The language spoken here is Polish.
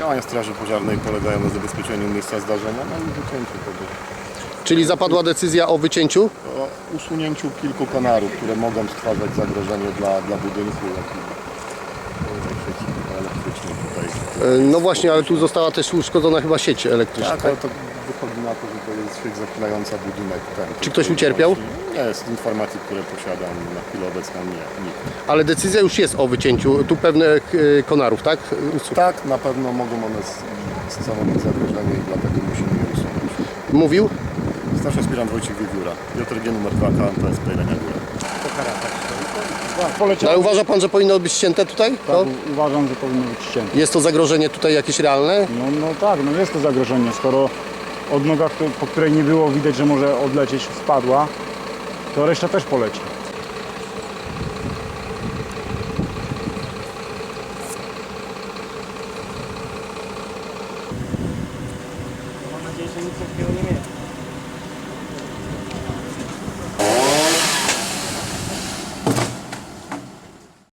Działania Straży Pożarnej polegają na zabezpieczeniu miejsca zdarzenia, no i wycięciu tego. Czyli zapadła decyzja o wycięciu? O usunięciu kilku kanarów, które mogą stwarzać zagrożenie dla, dla budynku, jak i e, tutaj. E, No właśnie, ale tu została też uszkodzona chyba sieć elektryczna. Tak, ale to wychodzi na to, że to jest sieć zasilająca budynek ten. Czy ktoś ucierpiał? Nie, z informacji, które posiadam na chwilę obecną nie, nikt. Ale decyzja już jest o wycięciu tu pewnych e, konarów, tak? Tak, na pewno mogą one stanowić zagrożenie i dlatego musimy je usunąć. Mówił? Starszy aspirant Wojciech Wiewióra, JRG numer 2 KNPS Jelenia Góra. Tak, poleciał. Ale uważa pan, że powinno być ścięte tutaj? Tak, To? uważam, że powinno być ścięte. Jest to zagrożenie tutaj jakieś realne? No, no tak, no jest to zagrożenie. Skoro odnoga, po której nie było widać, że może odlecieć, spadła, to reszta też poleci. Mam nadzieję, że nic takiego nie mieli.